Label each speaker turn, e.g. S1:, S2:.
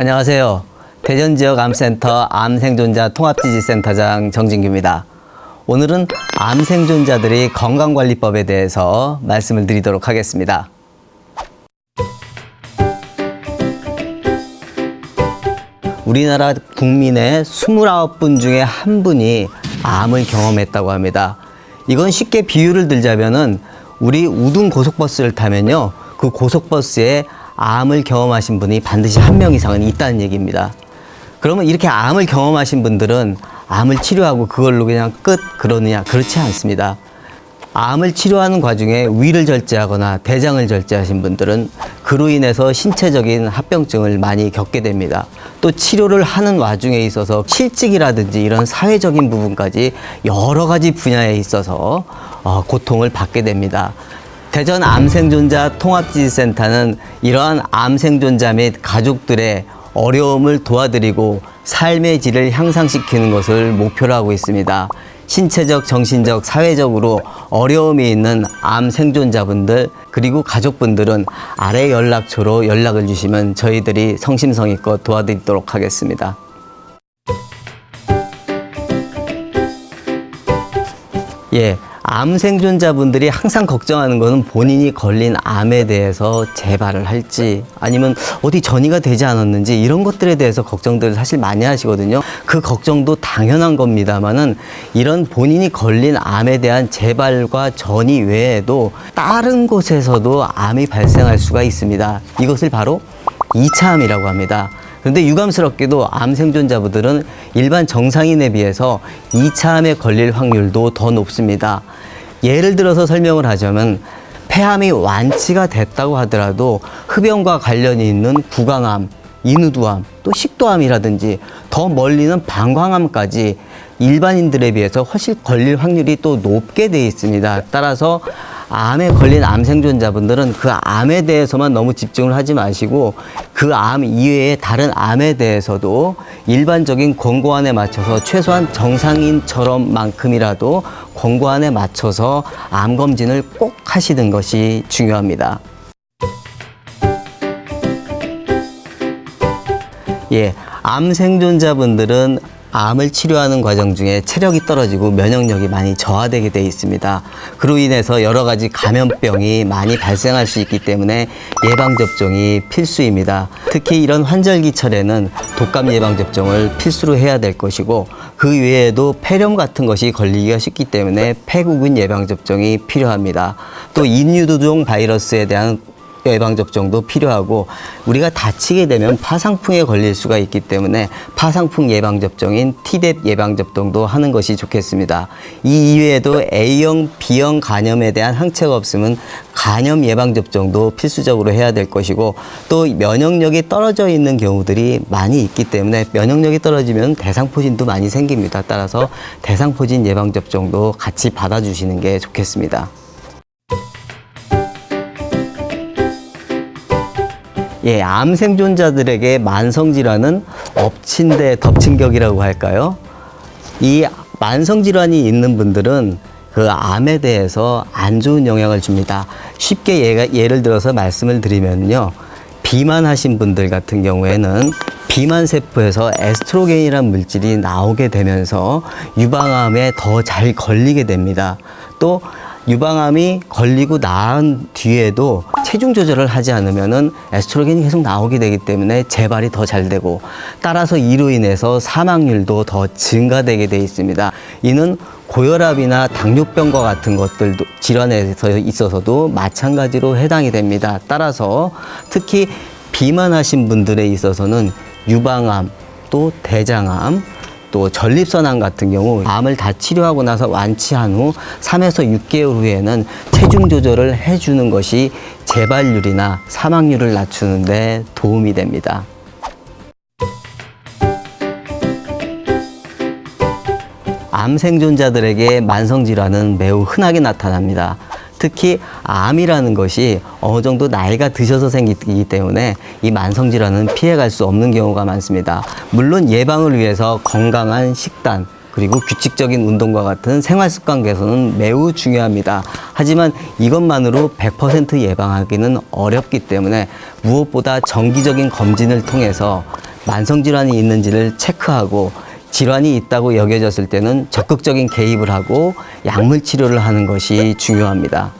S1: 안녕하세요. 대전 지역 암센터 암생존자 통합지지센터장 정진규입니다. 오늘은 암생존자들의 건강관리법에 대해서 말씀을 드리도록 하겠습니다. 우리나라 국민의 29분 중에 한 분이 암을 경험했다고 합니다. 이건 쉽게 비유를 들자면은 우리 우등 고속버스를 타면요. 그 고속버스에 암을 경험하신 분이 반드시 한 명 이상은 있다는 얘기입니다. 그러면 이렇게 암을 경험하신 분들은 암을 치료하고 그걸로 그냥 끝 그러느냐 그렇지 않습니다. 암을 치료하는 과정에 위를 절제하거나 대장을 절제하신 분들은 그로 인해서 신체적인 합병증을 많이 겪게 됩니다. 또 치료를 하는 와중에 있어서 실직이라든지 이런 사회적인 부분까지 여러 가지 분야에 있어서 어, 고통을 받게 됩니다. 대전 암생존자 통합지지센터는 이러한 암생존자 및 가족들의 어려움을 도와드리고 삶의 질을 향상시키는 것을 목표로 하고 있습니다. 신체적, 정신적, 사회적으로 어려움이 있는 암 생존자분들 그리고 가족분들은 아래 연락처로 연락을 주시면 저희들이 성심성의껏 도와드리도록 하겠습니다. 예, 암 생존자분들이 항상 걱정하는 것은 본인이 걸린 암에 대해서 재발을 할지 아니면 어디 전이가 되지 않았는지 이런 것들에 대해서 걱정들을 사실 많이 하시거든요. 그 걱정도 당연한 겁니다만은 이런 본인이 걸린 암에 대한 재발과 전이 외에도 다른 곳에서도 암이 발생할 수가 있습니다. 이것을 바로 이차암이라고 합니다. 그런데 유감스럽게도 암 생존자분들은 일반 정상인에 비해서 이차암에 걸릴 확률도 더 높습니다. 예를 들어서 설명을 하자면 폐암이 완치가 됐다고 하더라도 흡연과 관련이 있는 구강암, 인후두암, 또 식도암이라든지 더 멀리는 방광암까지 일반인들에 비해서 훨씬 걸릴 확률이 또 높게 돼 있습니다. 따라서 암에 걸린 암 생존자분들은 그 암에 대해서만 너무 집중을 하지 마시고 그 암 이외의 다른 암에 대해서도 일반적인 권고안에 맞춰서 최소한 정상인처럼만큼이라도 권고안에 맞춰서 암 검진을 꼭 하시는 것이 중요합니다. 예, 암 생존자분들은 암을 치료하는 과정 중에 체력이 떨어지고 면역력이 많이 저하되게 돼 있습니다. 그로 인해서 여러 가지 감염병이 많이 발생할 수 있기 때문에 예방 접종이 필수입니다. 특히 이런 환절기철에는 독감 예방 접종을 필수로 해야 될 것이고 그 외에도 폐렴 같은 것이 걸리기가 쉽기 때문에 폐구군 예방 접종이 필요합니다. 또 인유두종 바이러스에 대한 예방접종도 필요하고 우리가 다치게 되면 파상풍에 걸릴 수가 있기 때문에 파상풍 예방접종인 티뎁 예방접종도 하는 것이 좋겠습니다. 이 이외에도 A형, B형 간염에 대한 항체가 없으면 간염 예방접종도 필수적으로 해야 될 것이고 또 면역력이 떨어져 있는 경우들이 많이 있기 때문에 면역력이 떨어지면 대상포진도 많이 생깁니다. 따라서 대상포진 예방접종도 같이 받아주시는 게 좋겠습니다. 예, 암 생존자들에게 만성 질환은 엎친 데 덮친 격이라고 할까요? 이 만성 질환이 있는 분들은 그 암에 대해서 안 좋은 영향을 줍니다. 쉽게 예가, 예를 들어서 말씀을 드리면요. 비만하신 분들 같은 경우에는 비만 세포에서 에스트로겐이라는 물질이 나오게 되면서 유방암에 더 잘 걸리게 됩니다. 또 유방암이 걸리고 나은 뒤에도 체중 조절을 하지 않으면은 에스트로겐이 계속 나오게 되기 때문에 재발이 더 잘 되고 따라서 이로 인해서 사망률도 더 증가되게 돼 있습니다. 이는 고혈압이나 당뇨병과 같은 것들도 질환에 있어서도 마찬가지로 해당이 됩니다. 따라서 특히 비만하신 분들에 있어서는 유방암 또 대장암 또 전립선암 같은 경우 암을 다 치료하고 나서 완치한 후 3에서 6개월 후에는 체중 조절을 해주는 것이 재발률이나 사망률을 낮추는 데 도움이 됩니다. 암 생존자들에게 만성 질환은 매우 흔하게 나타납니다. 특히 암이라는 것이 어느 정도 나이가 드셔서 생기기 때문에 이 만성 질환은 피해갈 수 없는 경우가 많습니다. 물론 예방을 위해서 건강한 식단 그리고 규칙적인 운동과 같은 생활 습관 개선은 매우 중요합니다. 하지만 이것만으로 100% 예방하기는 어렵기 때문에 무엇보다 정기적인 검진을 통해서 만성 질환이 있는지를 체크하고 질환이 있다고 여겨졌을 때는 적극적인 개입을 하고 약물 치료를 하는 것이 중요합니다.